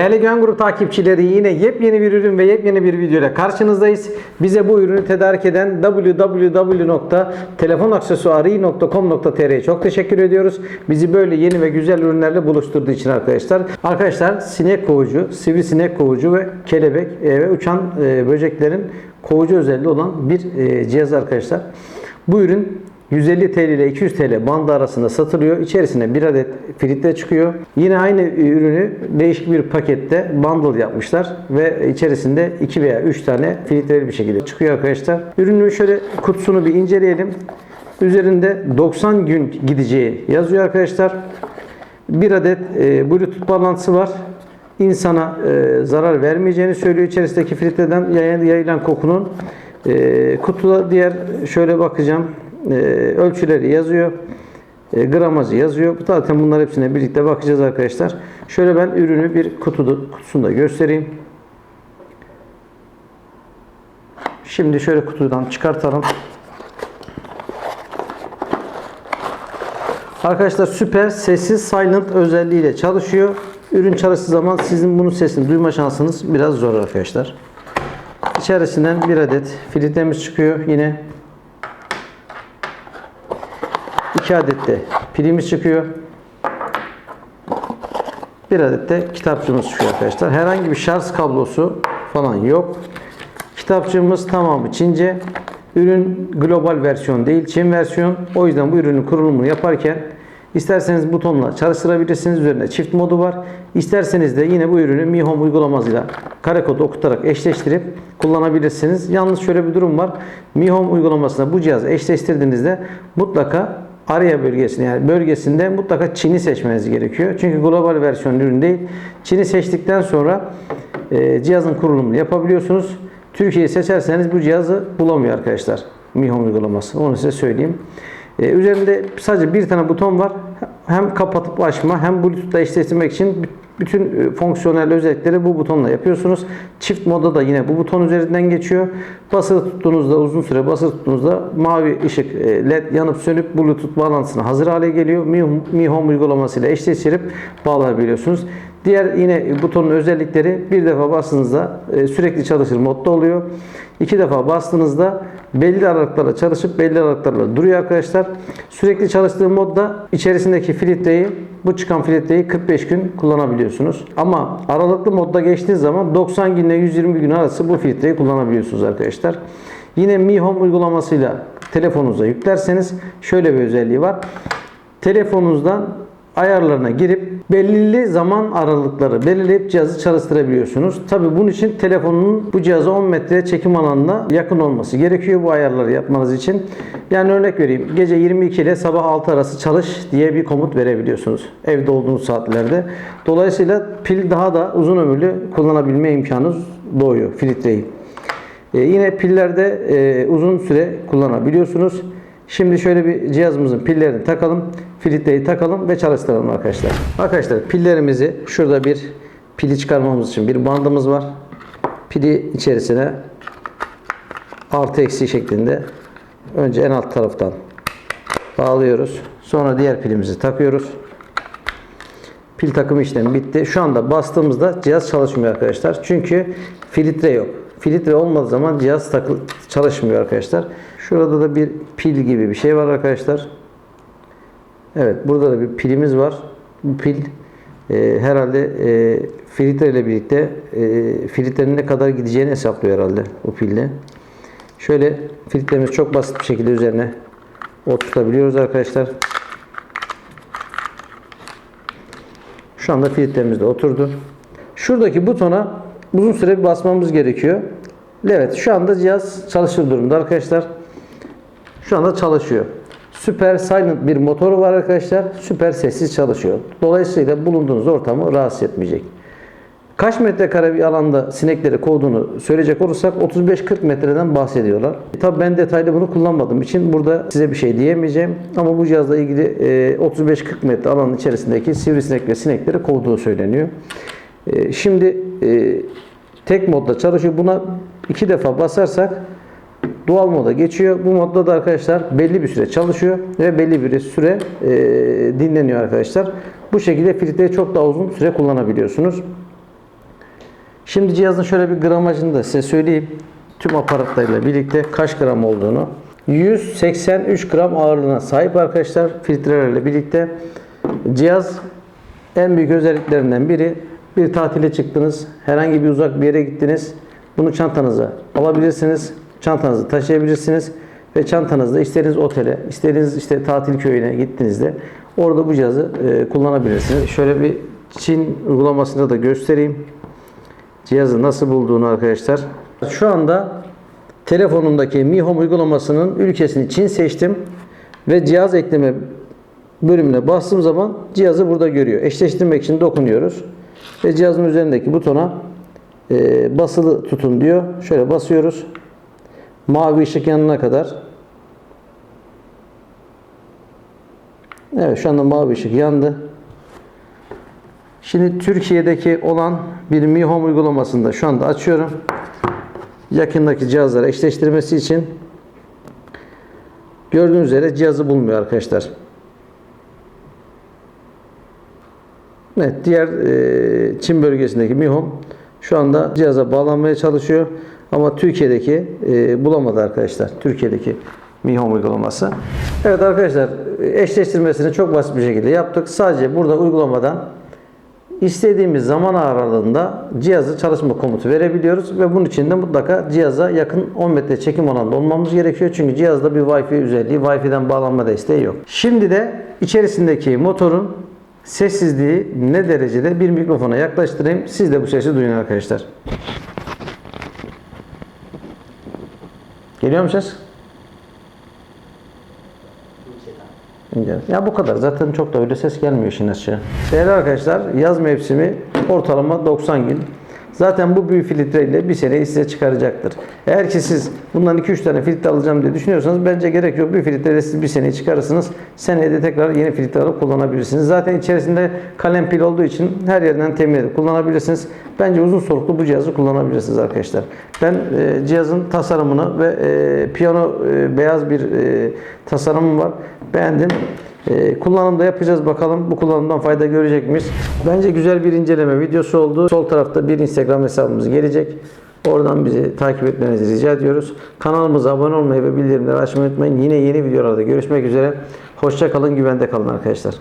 Değerli Güven Grup takipçileri yine yepyeni bir ürün ve yepyeni bir video karşınızdayız. Bize bu ürünü tedarik eden www.telefonaksesuari.com.tr'ye çok teşekkür ediyoruz. Bizi böyle yeni ve güzel ürünlerle buluşturduğu için arkadaşlar. Arkadaşlar sinek kovucu, sivrisinek kovucu ve kelebek e, ve uçan e, böceklerin kovucu özelliği olan bir e, cihaz arkadaşlar. Bu ürün 150 TL ile 200 TL bandı arasında satılıyor. İçerisine bir adet filtre çıkıyor. Yine aynı ürünü değişik bir pakette bundle yapmışlar ve içerisinde 2 veya 3 tane filtreli bir şekilde çıkıyor arkadaşlar. Ürünün şöyle kutusunu bir inceleyelim. Üzerinde 90 gün gideceği yazıyor arkadaşlar. Bir adet e, Bluetooth bağlantısı var. İnsana e, zarar vermeyeceğini söylüyor içerisindeki filtreden yayılan, kokunun. E, kutuda diğer şöyle bakacağım. E, ölçüleri yazıyor. E, gramajı yazıyor. Zaten bunlar hepsine birlikte bakacağız arkadaşlar. Şöyle ben ürünü bir kutuda, kutusunda göstereyim. Şimdi şöyle kutudan çıkartalım. Arkadaşlar süper sessiz silent özelliğiyle çalışıyor. Ürün çalıştığı zaman sizin bunun sesini duyma şansınız biraz zor arkadaşlar. İçerisinden bir adet filtremiz çıkıyor yine. İki adet de pilimiz çıkıyor. Bir adet de kitapçığımız çıkıyor arkadaşlar. Herhangi bir şarj kablosu falan yok. Kitapçığımız tamamı Çince. Ürün global versiyon değil, Çin versiyon. O yüzden bu ürünün kurulumunu yaparken isterseniz butonla çalıştırabilirsiniz. Üzerinde çift modu var. İsterseniz de yine bu ürünü Mi Home uygulamasıyla kare kodu okutarak eşleştirip kullanabilirsiniz. Yalnız şöyle bir durum var. Mi Home uygulamasına bu cihazı eşleştirdiğinizde mutlaka Arya bölgesinde yani bölgesinde mutlaka Çin'i seçmeniz gerekiyor. Çünkü global versiyon ürün değil. Çin'i seçtikten sonra e, cihazın kurulumunu yapabiliyorsunuz. Türkiye'yi seçerseniz bu cihazı bulamıyor arkadaşlar. Mi Home uygulaması. Onu size söyleyeyim. E, üzerinde sadece bir tane buton var. Hem kapatıp açma hem Bluetooth'la eşleştirmek için bütün e, fonksiyonel özellikleri bu butonla yapıyorsunuz. Çift modda da yine bu buton üzerinden geçiyor. Basılı tuttuğunuzda uzun süre basılı tuttuğunuzda mavi ışık e, led yanıp sönüp Bluetooth bağlantısına hazır hale geliyor. Mi, Home uygulamasıyla eşleştirip bağlayabiliyorsunuz. Diğer yine butonun özellikleri bir defa bastığınızda e, sürekli çalışır modda oluyor. İki defa bastığınızda belli aralıklarla çalışıp belli aralıklarla duruyor arkadaşlar. Sürekli çalıştığı modda içerisindeki filtreyi bu çıkan filtreyi 45 gün kullanabiliyorsunuz. Ama aralıklı modda geçtiği zaman 90 gün ile 120 gün arası bu filtreyi kullanabiliyorsunuz arkadaşlar. Yine Mi Home uygulamasıyla telefonunuza yüklerseniz şöyle bir özelliği var. Telefonunuzdan ayarlarına girip belirli zaman aralıkları belirleyip cihazı çalıştırabiliyorsunuz. Tabi bunun için telefonun bu cihaza 10 metre çekim alanına yakın olması gerekiyor bu ayarları yapmanız için. Yani örnek vereyim. Gece 22 ile sabah 6 arası çalış diye bir komut verebiliyorsunuz. Evde olduğunuz saatlerde. Dolayısıyla pil daha da uzun ömürlü kullanabilme imkanınız doğuyor filtreyi. Ee, yine pillerde e, uzun süre kullanabiliyorsunuz. Şimdi şöyle bir cihazımızın pillerini takalım. Filtreyi takalım ve çalıştıralım arkadaşlar. Arkadaşlar pillerimizi şurada bir pili çıkarmamız için bir bandımız var. Pili içerisine artı eksi şeklinde önce en alt taraftan bağlıyoruz. Sonra diğer pilimizi takıyoruz. Pil takımı işlemi bitti. Şu anda bastığımızda cihaz çalışmıyor arkadaşlar. Çünkü filtre yok. Filtre olmadığı zaman cihaz takıl çalışmıyor arkadaşlar. Şurada da bir pil gibi bir şey var arkadaşlar. Evet burada da bir pilimiz var. Bu pil e, herhalde e, filtre ile birlikte e, filtrenin ne kadar gideceğini hesaplıyor herhalde bu pille. Şöyle filtremiz çok basit bir şekilde üzerine oturtabiliyoruz arkadaşlar. Şu anda filtremiz de oturdu. Şuradaki butona uzun süre bir basmamız gerekiyor. Evet şu anda cihaz çalışır durumda arkadaşlar. Şu anda çalışıyor. Süper silent bir motoru var arkadaşlar. Süper sessiz çalışıyor. Dolayısıyla bulunduğunuz ortamı rahatsız etmeyecek. Kaç metrekare bir alanda sinekleri kovduğunu söyleyecek olursak 35-40 metreden bahsediyorlar. Tabi ben detaylı bunu kullanmadığım için burada size bir şey diyemeyeceğim. Ama bu cihazla ilgili 35-40 metre alanın içerisindeki sivrisinek ve sinekleri kovduğu söyleniyor. E, Şimdi e, tek modda çalışıyor. Buna iki defa basarsak doğal moda geçiyor. Bu modda da arkadaşlar belli bir süre çalışıyor ve belli bir süre e, dinleniyor arkadaşlar. Bu şekilde filtreyi çok daha uzun süre kullanabiliyorsunuz. Şimdi cihazın şöyle bir gramajını da size söyleyeyim. Tüm aparatlarıyla birlikte kaç gram olduğunu. 183 gram ağırlığına sahip arkadaşlar filtrelerle birlikte. Cihaz en büyük özelliklerinden biri bir tatile çıktınız, herhangi bir uzak bir yere gittiniz. Bunu çantanıza alabilirsiniz, çantanızı taşıyabilirsiniz ve çantanızda istediğiniz otele, istediğiniz işte tatil köyüne gittiğinizde orada bu cihazı e, kullanabilirsiniz. Şöyle bir Çin uygulamasını da göstereyim. Cihazı nasıl bulduğunu arkadaşlar. Şu anda telefonundaki Mi Home uygulamasının ülkesini Çin seçtim ve cihaz ekleme bölümüne bastığım zaman cihazı burada görüyor. Eşleştirmek için dokunuyoruz. Ve cihazın üzerindeki butona e, basılı tutun diyor. Şöyle basıyoruz. Mavi ışık yanına kadar. Evet şu anda mavi ışık yandı. Şimdi Türkiye'deki olan bir Mi Home uygulamasında şu anda açıyorum. Yakındaki cihazlara eşleştirmesi için gördüğünüz üzere cihazı bulmuyor arkadaşlar. Evet, diğer e, Çin bölgesindeki Mi Home şu anda cihaza bağlanmaya çalışıyor. Ama Türkiye'deki e, bulamadı arkadaşlar. Türkiye'deki Mi Home uygulaması. Evet arkadaşlar eşleştirmesini çok basit bir şekilde yaptık. Sadece burada uygulamadan istediğimiz zaman aralığında cihazı çalışma komutu verebiliyoruz ve bunun için de mutlaka cihaza yakın 10 metre çekim alanında olmamız gerekiyor. Çünkü cihazda bir Wi-Fi özelliği, Wi-Fi'den bağlanma desteği yok. Şimdi de içerisindeki motorun sessizliği ne derecede bir mikrofona yaklaştırayım. Siz de bu sesi duyun arkadaşlar. Geliyor mu ses? Ya bu kadar. Zaten çok da öyle ses gelmiyor işin açığı. Değerli arkadaşlar yaz mevsimi ortalama 90 gün. Zaten bu büyük filtreyle bir seneyi size çıkaracaktır. Eğer ki siz bundan 2-3 tane filtre alacağım diye düşünüyorsanız bence gerek yok. Bir filtreyle siz bir seneyi çıkarırsınız. Seneye de tekrar yeni filtre alıp kullanabilirsiniz. Zaten içerisinde kalem pil olduğu için her yerden temin edip kullanabilirsiniz. Bence uzun soluklu bu cihazı kullanabilirsiniz arkadaşlar. Ben e, cihazın tasarımını ve e, piyano e, beyaz bir e, tasarımım var. Beğendim. Ee, kullanımda yapacağız bakalım bu kullanımdan fayda görecek miyiz? Bence güzel bir inceleme videosu oldu. Sol tarafta bir Instagram hesabımız gelecek. Oradan bizi takip etmenizi rica ediyoruz. Kanalımıza abone olmayı ve bildirimleri açmayı unutmayın. Yine yeni videolarda görüşmek üzere. Hoşça kalın, güvende kalın arkadaşlar.